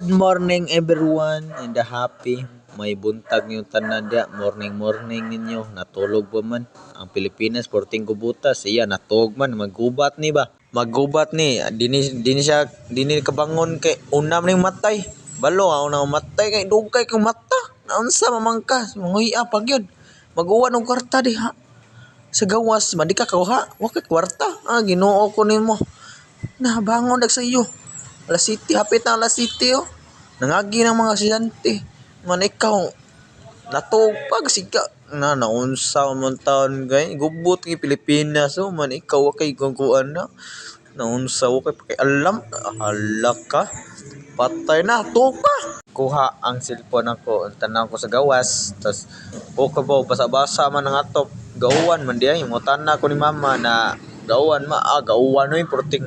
Good morning everyone and the happy. May buntag yung tanan dia. Morning morning ninyo. Natulog pa man. Ang Pilipinas, porting kubutas. Iya, natulog man. Maggubat ni ba? Maggubat ni. Dini, dini siya, dini kabangon kay unam ning matay. Balo, ako na matay kay dugay kang mata. Naunsa mamangka. Manguya pag yun. Mag-uwan ng kwarta diha. Sa gawas, mandi ka kauha. Wakay kwarta. Ah, ginoo ko nimo. Na, bangon dag sa iyo. Alas City, hapit na Alas City oh. Nangagi ng mga estudyante. Man ikaw, natupag siga. Na, naunsa man taon gay. Gubot kay Pilipinas oh. Man ikaw, kay kukuan na. Naunsa ko kay alam. Hala ka. Patay na, tupa. Kuha ang cellphone ako. Tanaw ko sa gawas. Tapos, okay po, basa-basa man ang atop. Gawan man diya. Imutan na ako ni mama na gawan ma. Ah, gawan no yung porting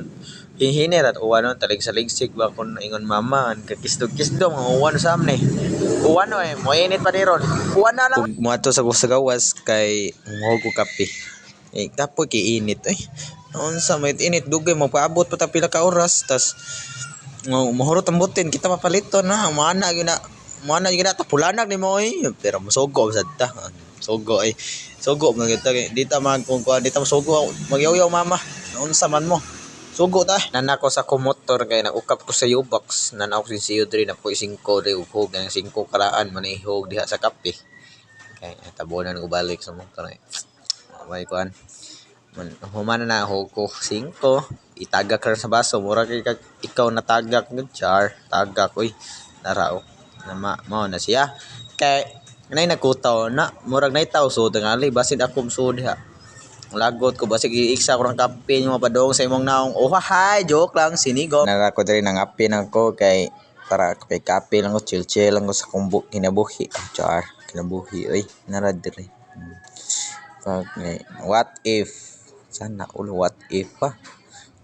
hihinir at uwan no. Talig sa ligsik ba kung ingon mama. Ang kakisdog-kisdog. Ang uwan sa amne. Uwan no eh. Moinit pa ni ron. Uwan na lang. Kung muato sa gawas kay muhog ko kape. Eh, tapo kay init eh. Noon sa may init dugay mo paabot pa ta pila ka oras tas mo mahurot ang butin kita papalito na mana gyud na mana gyud na tapulanag ni mo eh pero musugo sad ta sugo ay sugo man kita di ta man kung kuan di ta musugo magyaw-yaw mama unsa man mo sugo ta. Nanako sa kumotor kay naukap ko sa U-box. Nanaw ko si CO3 na po 5 de uhog ng 5 karaan manihog diha sa kape. Kay tabunan ko balik sa motor eh. May kuan? Man humana na ako ko. 5 itagak ka sa baso. Mura kay kag ikaw natagak ng char. Tagak uy. Narao na ma mao na siya. Kay nay nagkutaw na. Murag nay taw so tingali basin ako so diha lagot ko basig iiksa ko ng kape yung mapadong sa imong naong. Oh hi joke lang sinigo narako diri nang api na ko kay para kay kape lang ko chill chill lang ko sa kumbu kinabuhi. Ah, char kinabuhi oy narad diri. Pag eh, what if? Sana ulo what if pa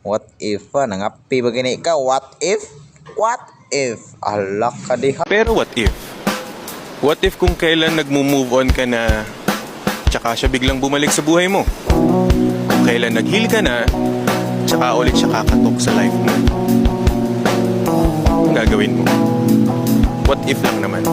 what if pa nangapi ba gini ka? What if? What if? Alak ka diha. Pero what if? What if kung kailan nagmo-move on ka na tsaka siya biglang bumalik sa buhay mo? Kung kailan nag-heal ka na tsaka ulit siya kakatok sa life mo? Ang gagawin mo? What if lang naman?